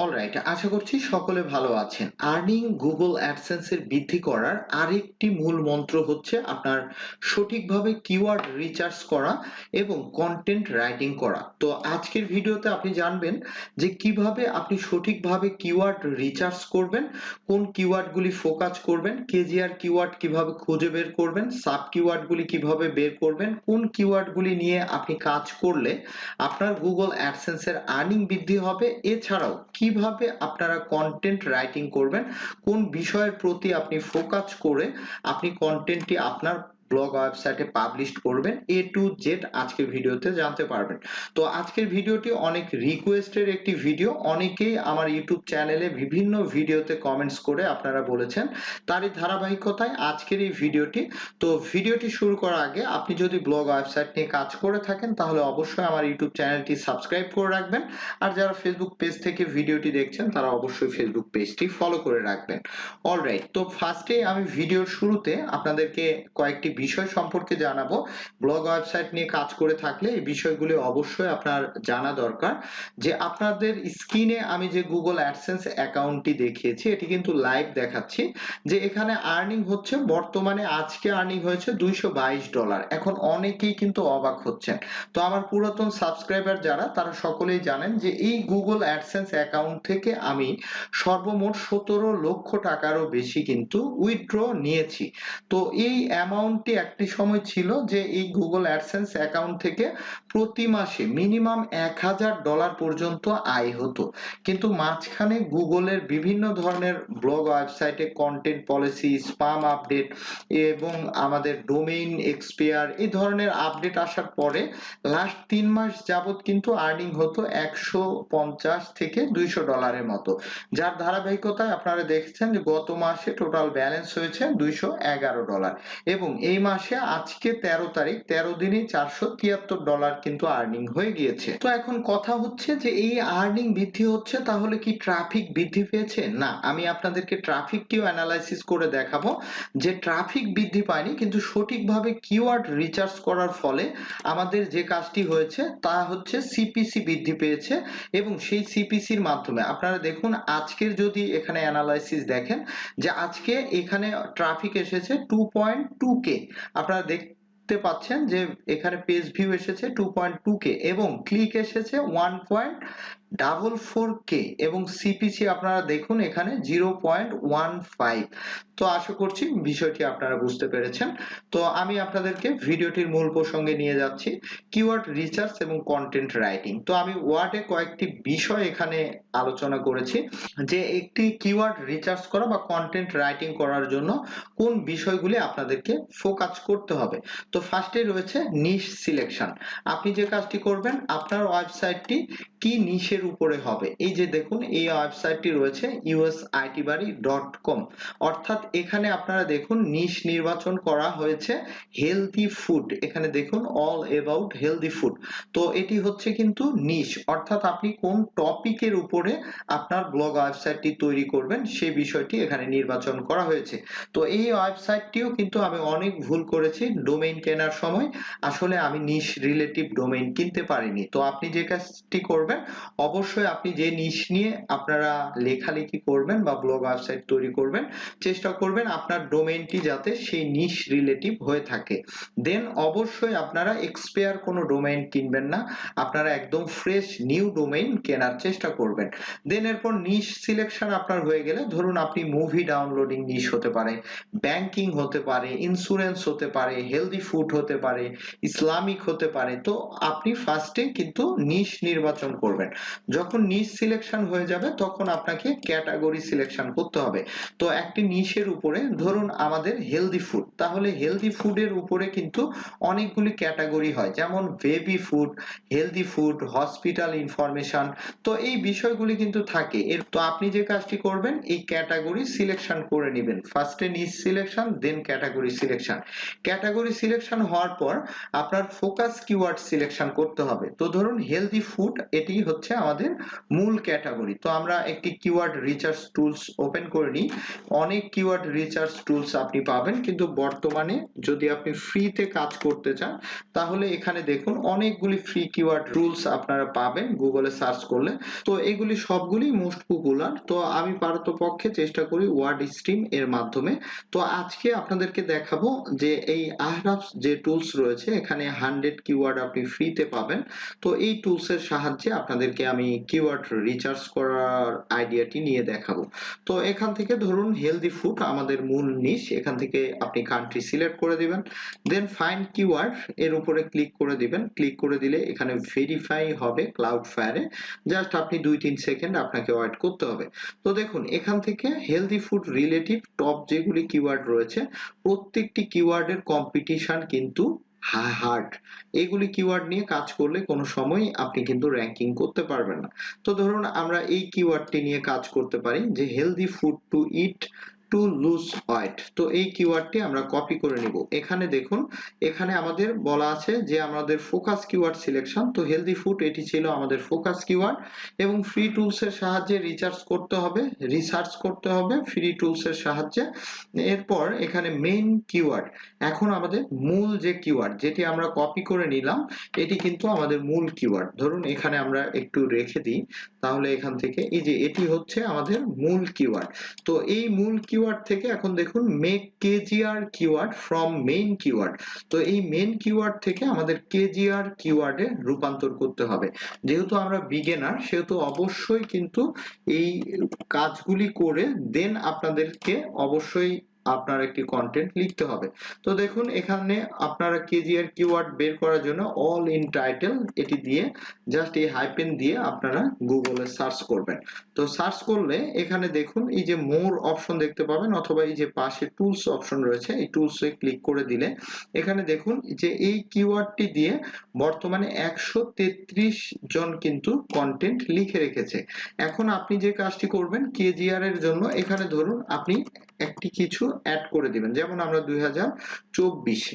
Alright আশা করছি সকলে ভালো আছেন। আর্নিং গুগল অ্যাডসেন্স এর বৃদ্ধি করার আরেকটি মূল মন্ত্র হচ্ছে আপনার সঠিকভাবে কিওয়ার্ড রিচার্জ করা এবং কন্টেন্ট রাইটিং করা। তো আজকের ভিডিওতে আপনি জানবেন যে কীভাবে আপনি সঠিকভাবে কিওয়ার্ড রিচার্জ করবেন, কোন কিওয়ার্ডগুলি ফোকাস করবেন কেজিআর কিওয়ার্ড কীভাবে খুঁজে বের করবেন সাব কিওয়ার্ডগুলি কীভাবে বের করবেন, কোন কিওয়ার্ডগুলি নিয়ে আপনি কাজ করলে আপনার গুগল অ্যাডসেন্স এর আর্নিং বৃদ্ধি হবে, এছাড়াও কীভাবে আপনারা কন্টেন্ট রাইটিং করবেন কোন বিষয়ের প্রতি আপনি ফোকাস করে আপনি কন্টেন্টটি আপনার ব্লগ ওয়েবসাইটে পাবলিশ করবেন এ টু জেড আজকের ভিডিওতে জানতে পারবেন। তো আজকের ভিডিওটি অনেক রিকোয়েস্টের একটি ভিডিও অনেকেই আমার ইউটিউব চ্যানেলে বিভিন্ন ভিডিওতে কমেন্টস করে আপনারা বলেছেন তারই ধারাবাহিকতায় আজকের এই ভিডিওটি। তো ভিডিওটি শুরু করার আগে আপনি যদি ব্লগ ওয়েবসাইট নিয়ে কাজ করে থাকেন, তাহলে অবশ্যই আমার ইউটিউব চ্যানেলটি সাবস্ক্রাইব করে রাখবেন। আর যারা ফেসবুক পেজ থেকে ভিডিওটি দেখছেন, তারা অবশ্যই ফেসবুক পেজটি ফলো করে রাখবেন। অলরাইট তো ফার্স্টে আমি ভিডিওর শুরুতে আপনাদেরকে কয়েকটি বিষয় সম্পর্কে জানাব। ব্লগ ওয়েবসাইট নিয়ে কাজ করে থাকলে এই বিষয়গুলি অবশ্যই আপনার জানা দরকার। যে আপনাদের স্ক্রিনে আমি যে গুগল অ্যাডসেন্স অ্যাকাউন্টটি দেখিয়েছি, এটি কিন্তু লাইভ দেখাচ্ছি। যে এখানে আর্নিং হচ্ছে, বর্তমানে আজকে আর্নিং হয়েছে দুইশো বাইশ ডলার। এখন অনেকেই কিন্তু অবাক হচ্ছেন। তো আমার পুরাতন সাবস্ক্রাইবার যারা, তারা সকলেই জানেন যে এই গুগল অ্যাডসেন্স অ্যাকাউন্ট থেকে আমি সর্বমোট সতেরো লক্ষ টাকারও বেশি কিন্তু উইথড্র নিয়েছি। তো এই অ্যামাউন্ট এমনটি একটি সময় ছিল যে এই গুগল অ্যাডসেন্স অ্যাকাউন্ট থেকে প্রতি মাসে মিনিমাম এক হাজার ডলার পর্যন্ত আয় হতো। কিন্তু মাঝখানে গুগলের বিভিন্ন ধরনের ব্লগ ওয়েবসাইটে কন্টেন্ট পলিসি স্পাম আপডেট এবং আমাদের ডোমেইন এক্সপিয়ার এই ধরনের আপডেট আসার পরে লাস্ট তিন মাস যাবত কিন্তু আর্নিং হতো একশো পঞ্চাশ থেকে দুইশো ডলারের মতো। যার ধারাবাহিকতায় আপনারা দেখছেন যে গত মাসে টোটাল ব্যালেন্স হয়েছে দুইশো এগারো ডলার এবং এই মাসে আজকে তেরো তারিখ, তেরো দিনে চারশো তিয়াত্তর ডলার কিন্তু আর্নিং হয়ে গিয়েছে। তো এখন কথা হচ্ছে যে এই আর্নিং বৃদ্ধি হচ্ছে, তাহলে কি ট্রাফিক বৃদ্ধি পেয়েছে? না, আমি আপনাদেরকে ট্রাফিক ট্রাফিকটিও অ্যানালাইসিস করে দেখাবো যে ট্রাফিক বৃদ্ধি পায়নি, কিন্তু সঠিকভাবে কিওয়ার্ড রিচার্জ করার ফলে আমাদের যে কাজটি হয়েছে, তা হচ্ছে সিপিসি বৃদ্ধি পেয়েছে এবং সেই সিপিসির মাধ্যমে আপনারা দেখুন, আজকের যদি এখানে অ্যানালাইসিস দেখেন যে আজকে এখানে ট্রাফিক এসেছে টু পয়েন্ট টু কে আপনারা দেখতে পাচ্ছেন যে এখানে পেজ ভিউ এসেছে টু পয়েন্ট টু কে এবং ক্লিক এসেছে one point double four K এবং সিপিসি আপনারা দেখুন এখানে জিরো পয়েন্ট ওয়ান ফাইভ। তো আশা করছি বিষয়টি আপনারা বুঝতে পেরেছেন। তো আমি আপনাদেরকে ভিডিওটির মূল প্রসঙ্গে নিয়ে যাচ্ছি কিওয়ার্ড রিসার্চ এবং কন্টেন্ট রাইটিং তো আমি ওয়ার্ডে কয়েকটি বিষয় এখানে আলোচনা করেছি, যে একটি কিওয়ার্ড রিসার্চ করা বা কন্টেন্ট রাইটিং করার জন্য কোন বিষয়গুলি আপনাদেরকে ফোকাস করতে হবে। তো ফার্স্টে রয়েছে নিশ সিলেকশন আপনি যে কাজটি করবেন, আপনার ওয়েবসাইটটি কি নিশের উপরে হবে। এই যে দেখুন, এই ওয়েবসাইটটি রয়েছে ইউএসআইটিবাড়ি ডট কম অর্থাৎ এখানে আপনারা দেখুন নিশ নির্বাচন করা হয়েছে হেলদি ফুড এখানে দেখুন অল অ্যাবাউট হেলদি ফুড তো এটি হচ্ছে কিন্তু নিশ অর্থাৎ আপনি কোন টপিকের উপরে আপনার ব্লগ ওয়েবসাইটটি তৈরি করবেন, সেই বিষয়টি এখানে নির্বাচন করা হয়েছে। তো এই ওয়েবসাইটটিও কিন্তু আমি অনেক ভুল করেছি ডোমেইন কেনার সময়। আসলে আমি নিশ রিলেটিভ ডোমেইন কিনতে পারিনি। তো আপনি যে কাজটি করবেন অবশ্যই আপনি যে নিশ নিয়ে আপনারা লেখালেখি করবেন বা ব্লগ ওয়েবসাইট তৈরি করবেন, চেষ্টা করবেন আপনার ডোমেইনটি যাতে সেই নিশ রিলেটিভ হয়ে থাকে। দেন অবশ্যই আপনারা এক্সপায়ার কোনো ডোমেইন কিনবেন না। আপনারা একদম ফ্রেশ নিউ ডোমেইন কেনার চেষ্টা করবেন। দেন এরপর নিশ সিলেকশন আপনার হয়ে গেলে ধরুন আপনি মুভি ডাউনলোডিং নিশ হতে পারে ব্যাংকিং হতে পারে ইন্স্যুরেন্স হতে পারে হেলদি ফুড হতে পারে ইসলামিক হতে পারে, তো আপনি ফার্স্টে কিন্তু নিশ নির্বাচন করবেন। যখন নিশ সিলেকশন হয়ে যাবে, তখন আপনাকে ক্যাটাগরি সিলেকশন করতে হবে। তো একটি নিশের উপরে ধরুন আমাদের হেলদি ফুড তাহলে হেলদি ফুডের উপরে কিন্তু অনেকগুলি ক্যাটাগরি হয়, যেমন baby food healthy food hospital information তো এই বিষয়গুলি কিন্তু থাকে। এর, তো আপনি যে কাজটি করবেন, এই ক্যাটাগরি সিলেকশন করে নেবেন। ফার্স্টে নিচ selection then category selection category selection হওয়ার পর আপনার ফোকাস কিওয়ার্ড সিলেকশন করতে হবে। তো ধরুন হেলদি ফুড এটি হচ্ছে আমাদের মূল ক্যাটাগরি তো আমরা একটি কিওয়ার্ড রিসার্চ টুলস ওপেন করে নিই। অনেক কিওয়ার্ড রিসার্চ টুলস আপনি পাবেন, কিন্তু বর্তমানে যদি আপনি ফ্রিতে কাজ করতে চান, তাহলে এখানে দেখুন অনেকগুলি ফ্রি কিওয়ার্ড টুলস আপনারা পাবেন গুগলে সার্চ করলে। তো এগুলি সবগুলি মোস্ট পপুলার তো আমি পারতপক্ষে চেষ্টা করি ওয়ার্ড স্ট্রিম এর মাধ্যমে। তো আজকে আপনাদেরকে দেখাবো যে এই আহরাফ যে টুলস রয়েছে, এখানে হান্ড্রেড কিওয়ার্ড আপনি ফ্রিতে পাবেন। তো এই টুলস এর সাহায্যে আপনাদেরকে আমি কিওয়ার্ড রিসার্চ করার আইডিয়াটি নিয়ে দেখাবো। তো এখান থেকে ধরুন হেলদি ফুড আমাদের মূল নিশ এখান থেকে আপনি কান্ট্রি সিলেক্ট করে দিবেন দেন ফাইন্ড কিওয়ার্ড এর উপরে ক্লিক করে দিবেন। ক্লিক করে দিলে এখানে ভেরিফাই হবে ক্লাউড ফায়ারে জাস্ট আপনি দুই তিন সেকেন্ড আপনাকে ওয়েট করতে হবে। তো দেখুন, এখান থেকে হেলদি ফুড রিলেটিভ টপ যেগুলি কিওয়ার্ড রয়েছে, প্রত্যেকটি কিওয়ার্ডের কম্পিটিশন কিন্তু হার্ড এগুলি কিওয়ার্ড নিয়ে কাজ করলে কোনো সময় আপনি কিন্তু র্যাঙ্কিং করতে পারবেন না। তো ধরুন আমরা এই কিওয়ার্ডটি নিয়ে কাজ করতে পারি যে healthy food to eat to lose weight তো এই কিওয়ার্ডটি আমরা কপি করে নিব। এখানে দেখুন, এখানে আমাদের বলা আছে যে আমাদের ফোকাস কিওয়ার্ড সিলেকশন তো হেলদি ফুড এটি ছিল আমাদের ফোকাস কিওয়ার্ড এবং ফ্রি টুলস এর সাহায্যে রিসার্চ করতে হবে রিসার্চ করতে হবে ফ্রি টুলস এর সাহায্যে। এরপর এখানে মেইন কিওয়ার্ড এখন আমাদের মূল যে কিওয়ার্ড যেটি আমরা কপি করে নিলাম, এটি কিন্তু আমাদের মূল কিওয়ার্ড ধরুন, এখানে আমরা একটু রেখে দিই, তাহলে এখান থেকে, এই যে এটি হচ্ছে আমাদের মূল কিওয়ার্ড তো এই মূল থেকে এখন দেখুন make KGR keyword from main keyword তো এই মেইন কিওয়ার্ড থেকে আমাদের কেজিআর কিওয়ার্ডে রূপান্তর করতে হবে। যেহেতু আমরা বিগেনার সেহেতু অবশ্যই কিন্তু এই কাজগুলি করে দেন আপনাদেরকে অবশ্যই আপনার একটি কন্টেন্ট লিখতে হবে। তো দেখুন, এখানে আপনারা কেজিআর কিওয়ার্ড বের করার জন্য অল ইন টাইটেল এটি দিয়ে জাস্ট এই হাইপেন দিয়ে আপনারা গুগলে সার্চ করবেন। তো সার্চ করলে এখানে দেখুন, এই যে মোর অপশন দেখতে পাবেন অথবা এই যে পাশে টুলস অপশন রয়েছে, এই টুলস ক্লিক করে দিলে এখানে দেখুন যে এই কিওয়ার্ডটি দিয়ে বর্তমানে একশো তেত্রিশ জন কিন্তু কন্টেন্ট লিখে রেখেছে। এখন আপনি যে কাজটি করবেন কেজিআর এর জন্য এখানে ধরুন, আপনি একটি কিছু অ্যাড করে দিবেন। যেমন আমরা দুই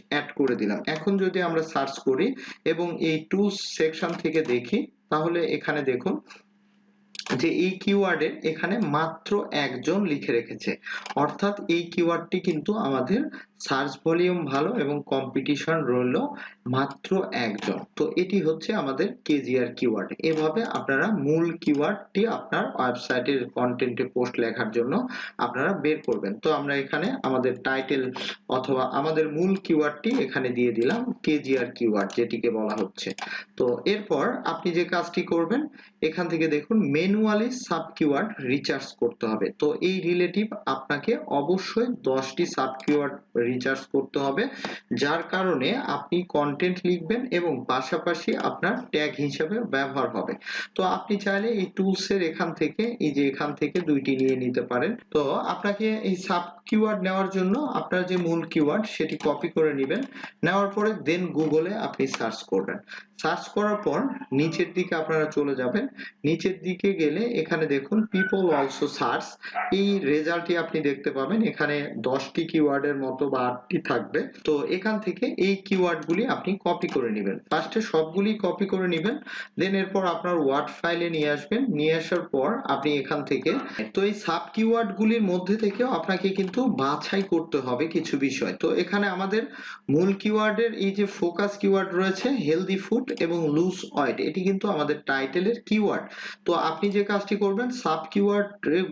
অ্যাড করে দিলাম। এখন যদি আমরা সার্চ করি এবং এই টুলস সেকশন থেকে দেখি, তাহলে এখানে দেখুন যে এই কিওয়ার্ডের এখানে মাত্র একজন লিখে রেখেছে। অর্থাৎ এই কিওয়ার্ডটি কিন্তু আমাদের সার্চ ভলিউম ভালো এবং কম্পিটিশন রইল মাত্র একজন। তো এটি হচ্ছে আমাদের কেজিআর কিওয়ার্ড এভাবে আপনারা মূল কিওয়ার্ডটি আপনার ওয়েবসাইটের কন্টেন্টে পোস্ট লেখার জন্য আপনারা বের করবেন। তো আমরা এখানে আমাদের টাইটেল অথবা আমাদের মূল কিওয়ার্ডটি এখানে দিয়ে দিলাম কেজিআর কিওয়ার্ড যেটিকে বলা হচ্ছে। তো এরপর আপনি যে কাজটি করবেন, এখান থেকে দেখুন ম্যানুয়ালি সাব কিওয়ার্ড রিচার্জ করতে হবে। তো এই রিলেটিভ আপনাকে অবশ্যই দশটি সাব কিওয়ার্ড রিচার্জ করতে হবে, যার কারণে আপনি কন্টেন্ট লিখবেন এবং পাশাপাশি আপনার ট্যাগ হিসেবে ব্যবহার হবে। তো আপনি চাইলে এই টুলস এর এখান থেকে, এই যে এখান থেকে দুইটি নিয়ে নিতে পারেন। তো আপনাকে এই সাব কিওয়ার্ড নেওয়ার জন্য আপনার যে মূল কিওয়ার্ড সেটি কপি করে নেবেন। নেওয়ার পরে দেন গুগলে আপনি সার্চ করবেন। সার্চ করার পর নিচের দিকে আপনারা চলে যাবেন। নিচের দিকে গেলে এখানে দেখুন পিপল অলসো সার্চ এই রেজাল্টটি আপনি দেখতে পাবেন। এখানে দশটি কিওয়ার্ডের মতো বা আটটি থাকবে। তো এখান থেকে এই কিওয়ার্ড গুলি আপনি কপি করে নেবেন। ফার্স্টে সবগুলি কপি করে নেবেন দেন এরপর আপনার ওয়ার্ড ফাইলে নিয়ে আসবেন। নিয়ে আসার পর আপনি এখান থেকে তো এই সাব কিওয়ার্ড গুলির মধ্যে থেকেও আপনাকে কিন্তু বাছাই করতে হবে কিছু বিষয়। তো এখানে আমাদের মূল কিওয়ার্ডের এই যে ফোকাস কিওয়ার্ড রয়েছে হেলদি ফুড এবং লুজ ওয়েট এটি কিন্তু আমাদের টাইটেলের কিওয়ার্ড তো আপনি যে কাজটি করবেন সাব কিওয়ার্ড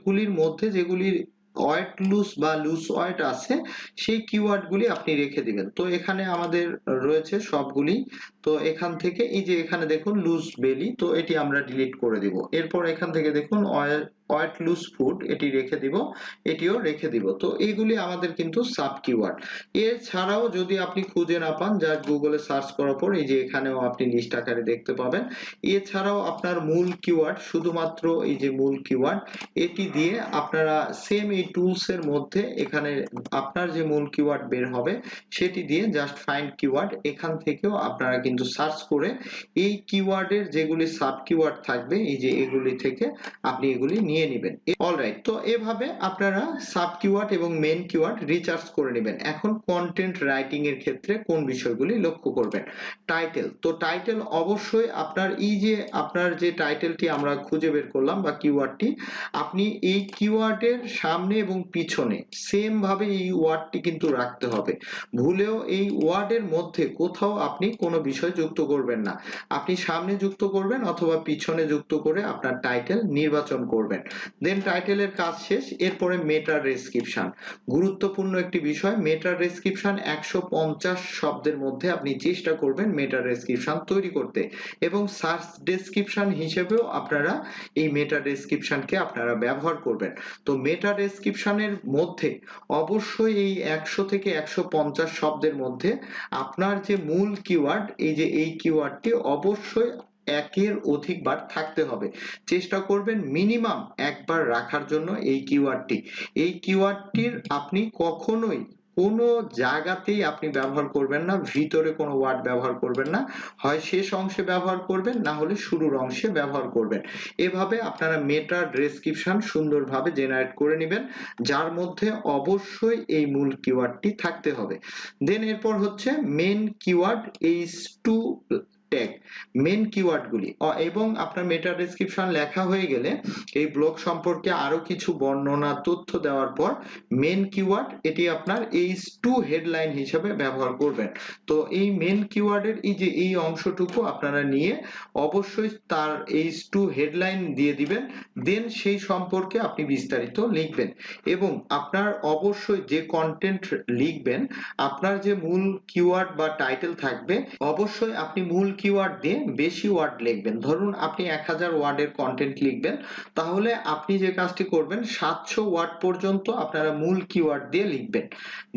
গুলির মধ্যে যেগুলির ওয়েট লুজ বা লুজ ওয়েট আছে, সেই কিওয়ার্ড গুলি আপনি রেখে দিবেন। তো এখানে আমাদের রয়েছে সবগুলি তো এখান থেকে এই যে এখানে দেখুন লুজ বেলি তো এটি আমরা ডিলিট করে দিব। এরপর এখান থেকে দেখুন ওয়েট লুজ ফুড এটি রেখে দিব, এটিও রেখে দিব। তো এইগুলি আমাদের কিন্তু সাব কিওয়ার্ড এছাড়াও যদি আপনি খুঁজে না পান, যা গুগলে সার্চ করার পর, এই যে এখানেও আপনি লিস্ট আকারে দেখতে পাবেন। এছাড়াও আপনার মূল কিওয়ার্ড শুধুমাত্র এই যে মূল কিওয়ার্ড এটি দিয়ে আপনারা সেম এই টুলস এর মধ্যে এখানে আপনার যে মূল কিওয়ার্ড বের হবে, সেটি দিয়ে জাস্ট ফাইন্ড কিওয়ার্ড এখান থেকেও আপনারা কিন্তু কিন্তু সার্চ করে এই কিওয়ার্ডের যেগুলি সাব কিওয়ার্ড থাকবে, এই যে এগুলি থেকে আপনি এগুলি নিয়ে নেবেন। অলরাইট তো এভাবে আপনারা সাব কিওয়ার্ড এবং মেন কিওয়ার্ড রিচার্জ করে নেবেন। এখন কন্টেন্ট রাইটিং এর ক্ষেত্রে কোন বিষয়গুলি লক্ষ্য করবেন? টাইটেল তো টাইটেল অবশ্যই আপনার এই যে আপনার যে টাইটেলটি আমরা খুঁজে বের করলাম বা কিওয়ার্ডটি আপনি এই কিওয়ার্ডের সামনে এবং পিছনে সেম ভাবে এই ওয়ার্ডটি কিন্তু রাখতে হবে। ভুলেও এই ওয়ার্ডের মধ্যে কোথাও আপনি কোনো বিষয় যুক্ত করবেন না। আপনি সামনে যুক্ত করবেন অথবা পিছনে যুক্ত করে আপনার টাইটেল নির্বাচন করবেন। দেন টাইটেলের কাজ শেষ, এরপরে মেটার ডেসক্রিপশন গুরুত্বপূর্ণ একটি বিষয় মেটার ডেসক্রিপশন একশো পঞ্চাশ শব্দের মধ্যে আপনি চেষ্টা করবেন মেটার ডেসক্রিপশন তৈরি করতে। এবং সার্চ ডেসক্রিপশন হিসেবেও আপনারা এই মেটা ডেসক্রিপশনকে আপনারা ব্যবহার করবেন। তো মেটা ডেসক্রিপশনের মধ্যে অবশ্যই এই একশো থেকে একশো পঞ্চাশ শব্দের মধ্যে আপনার যে মূল কিওয়ার্ড এই যে এই কিওয়ার্ডটি অবশ্যই একের অধিকবার থাকতে হবে। চেষ্টা করবেন মিনিমাম একবার রাখার জন্য এই কিওয়ার্ডটি এই কিওয়ার্ডটির আপনি কখনোই কোনো জায়গাতেই আপনি ব্যবহার করবেন না, ভিতরে কোনো ওয়ার্ড ব্যবহার করবেন না। হয় শেষ অংশে ব্যবহার করবেন, না হলে শুরুর অংশে ব্যবহার করবেন। এভাবে আপনারা মেটা ডেসক্রিপশন সুন্দরভাবে জেনারেট করে নেবেন, যার মধ্যে অবশ্যই এই মূল কিওয়ার্ডটি থাকতে হবে। দেন এরপর হচ্ছে main keyword H two tag main কিওয়ার্ডগুলি এবং আপনার মেটা ডেসক্রিপশন লেখা হয়ে গেলে এই ব্লগ সম্পর্কে আরও কিছু বর্ণনা, তথ্য দেওয়ার পর মেন কিওয়ার্ড এটি আপনার এইচ টু হেডলাইন হিসেবে ব্যবহার করবেন। তো এই মেন কিওয়ার্ডের এই যে এই অংশটুকু আপনারা নিয়ে অবশ্যই তার এইচ টু হেডলাইন দিয়ে দিবেন দেন সেই সম্পর্কে আপনি বিস্তারিত লিখবেন। এবং আপনার অবশ্যই যে কন্টেন্ট লিখবেন, আপনার যে মূল কিওয়ার্ড বা টাইটেল থাকবে, অবশ্যই আপনি মূল কিওয়ার্ড দিয়ে বেশি ওয়ার্ড লিখবেন। ধরুন আপনি এক হাজার ওয়ার্ডের কন্টেন্ট লিখবেন, তাহলে আপনি যে কাজটি করবেন, সাতশো ওয়ার্ড পর্যন্ত আপনারা মূল কিওয়ার্ড দিয়ে লিখবেন।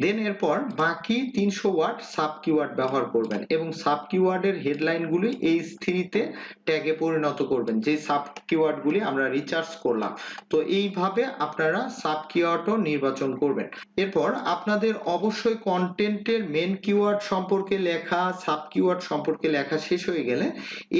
দেন এরপর বাকি তিনশো ওয়ার্ড সাব কিওয়ার্ড ব্যবহার করবেন এবং সাব কিওয়ার্ডের হেডলাইনগুলি এই স্থিরিতে ট্যাগে পরিণত করবেন যে সাব কিওয়ার্ডগুলি আমরা রিচার্জ করলাম। তো এইভাবে আপনারা সাব কিওয়ার্ডও নির্বাচন করবেন। এরপর আপনাদের অবশ্যই কন্টেন্টের মেন কিওয়ার্ড সম্পর্কে লেখা সাব কিওয়ার্ড সম্পর্কে লেখা শেষ হয়ে গেলে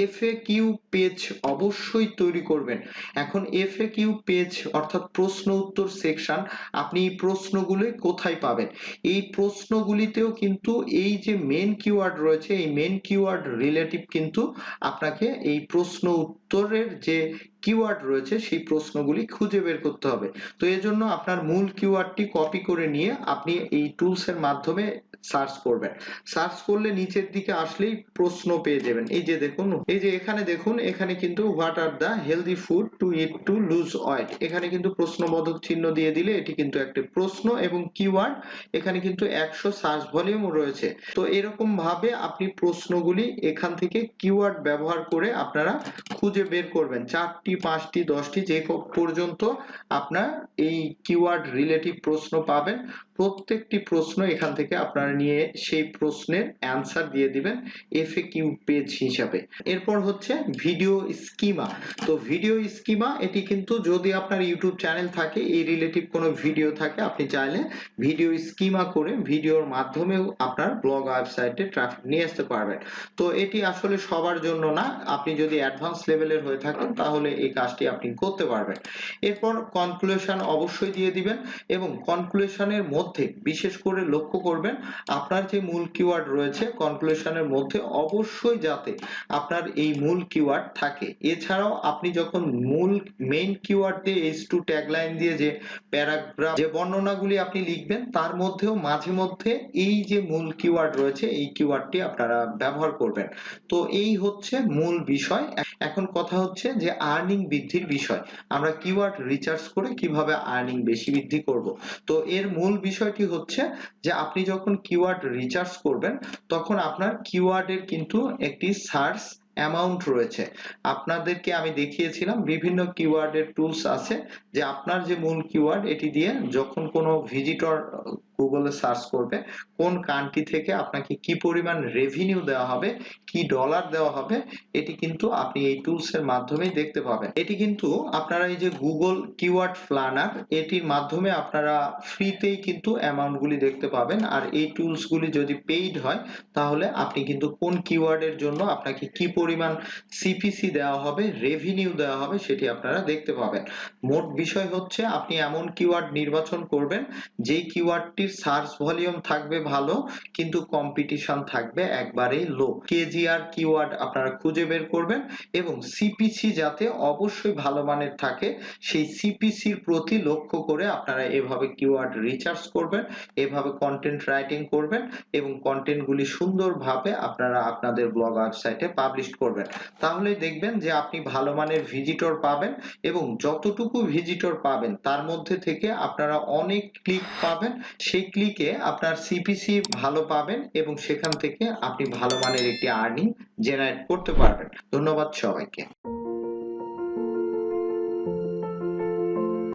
এফএ কিউ পেজ অবশ্যই তৈরি করবেন। এখন এফএ কিউ পেজ অর্থাৎ প্রশ্ন উত্তর সেকশন আপনি এই প্রশ্নগুলি কোথায় পাবেন? এই প্রশ্নগুলিতেও কিন্তু এই যে মেন কিওয়ার্ড রয়েছে, এই মেন কিওয়ার্ড রিলেটিভ কিন্তু আপনাকে এই প্রশ্ন উত্তরের যে কিওয়ার্ড রয়েছে, সেই প্রশ্নগুলি খুঁজে বের করতে হবে। তো এজন্য আপনার মূল কিওয়ার্ডটি কপি করে নিয়ে আপনি এই টুলস এর মাধ্যমে সার্চ করবেন। সার্চ করলে নিচের দিকে আসলেই প্রশ্ন পেয়ে যাবেন। এই যে দেখুন, এই যে এখানে দেখুন, এখানে কিন্তু what are the healthy food to eat to lose weight এখানে কিন্তু প্রশ্নবোধক চিহ্ন দিয়ে দিলে এটি কিন্তু একটি প্রশ্ন এবং কিওয়ার্ড এখানে কিন্তু একশো সার্চ ভলিউম রয়েছে। তো এরকম ভাবে আপনি প্রশ্নগুলি এখান থেকে কিওয়ার্ড ব্যবহার করে আপনারা খুঁজে বের করবেন। চারটি পাঁচটি দশটি যে পর্যন্ত আপনার এই কিওয়ার্ড রিলেটিভ প্রশ্ন পাবেন। প্রত্যেকটি প্রশ্ন এখান থেকে আপনারা নিয়ে সেই প্রশ্নের অ্যান্সার দিয়ে দিবেন এফএকিউ পেজ হিসাবে। এরপর হচ্ছে ভিডিও স্কিমা তো ভিডিও স্কিমা এটি কিন্তু যদি আপনার ইউটিউব চ্যানেল থাকে, এই রিলেটিভ কোনো ভিডিও থাকে, আপনি চাইলে ভিডিও স্কিমা করে ভিডিওর মাধ্যমেও আপনার ব্লগ ওয়েবসাইটে ট্রাফিক নিয়ে আসতে পারবেন। তো এটি আসলে সবার জন্য না, আপনি যদি অ্যাডভান্স লেভেলের হয়ে থাকেন, তাহলে এই কাজটি আপনি করতে পারবেন। এরপর কনক্লুশন অবশ্যই দিয়ে দিবেন এবং কনক্লুশনের মধ্যে বিশেষ করে লক্ষ্য করবেন আপনার যে মূল কিওয়ার্ড রয়েছে কনক্লুশনের মধ্যে অবশ্যই যাতে আপনার এই মূল কিওয়ার্ড থাকে। এছাড়াও আপনি যখন মূল মেইন কিওয়ার্ড দিয়ে এইচ টু ট্যাগলাইন দিয়ে যে প্যারাগ্রাফ যে বর্ণনাগুলি আপনি লিখবেন, তার মধ্যেও মাঝে মধ্যে এই যে মূল কিওয়ার্ড রয়েছে, এই কিওয়ার্ডটি আপনারা ব্যবহার করবেন। তো এই হচ্ছে মূল বিষয়। এখন কথা হচ্ছে যে আর্নিং বৃদ্ধির বিষয়। আমরা কিওয়ার্ড রিচার্জ করে কীভাবে আর্নিং বেশি বৃদ্ধি করব। তো এর মূল বিষয়টি হচ্ছে যে আপনি যখন কিওয়ার্ড রিচার্জ করবেন, তখন আপনার কিওয়ার্ডের কিন্তু একটি সার্চ অ্যামাউন্ট রয়েছে। আপনাদেরকে আমি দেখিয়েছিলাম, বিভিন্ন কিওয়ার্ডের টুলস আছে। যে আপনার যে মূল কিওয়ার্ড এটি দিয়ে যখন কোনো ভিজিটর গুগলে সার্চ করবে, কোন কান্ট্রি থেকে আপনাকে কি পরিমাণ রেভিনিউ দেওয়া হবে, কি ডলার দেওয়া হবে, এটি কিন্তু আপনি এই টুলস এর মাধ্যমেই দেখতে পাবেন। এটি কিন্তু আপনারা এই যে গুগল কিওয়ার্ড প্ল্যানার এটির মাধ্যমে আপনারা ফ্রিতেই কিন্তু অ্যামাউন্ট গুলি দেখতে পাবেন। আর এই টুলস গুলি যদি পেইড হয়, তাহলে আপনি কিন্তু কোন কিওয়ার্ডের জন্য আপনাকে কি পরিমাণ সিপিসি দেওয়া হবে রেভিনিউ দেওয়া হবে, সেটি আপনারা দেখতে পাবেন। মোট বিষয় হচ্ছে আপনি এমন কিওয়ার্ড নির্বাচন করবেন, যেই কিওয়ার্ডটির সার্চ ভলিউম থাকবে ভালো, কিন্তু কম্পিটিশন থাকবে একবারেই লো কেজিআর কিওয়ার্ড আপনারা খুঁজে বের করবেন এবং সিপিসি যাতে অবশ্যই ভালো মানের থাকে, সেই সিপিসির প্রতি লক্ষ্য করে আপনারা এভাবে কিওয়ার্ড রিসার্চ করবেন, এভাবে কন্টেন্ট রাইটিং করবেন এবং কন্টেন্ট গুলি সুন্দরভাবে আপনারা আপনাদের ব্লগ ওয়েবসাইটে পাবলিশ করবেন। তাহলেই দেখবেন যে আপনি ভালো মানের ভিজিটর পাবেন এবং যতটুকু ভিজিটর পাবেন। তার মধ্যে থেকে আপনারা অনেক ক্লিক পাবেন। সেই ক্লিকে আপনার সিপিসি ভালো পাবেন এবং সেখান থেকে আপনি ভালো মানের একটি আর্নিং জেনারেট করতে পারবেন। ধন্যবাদ সবাইকে।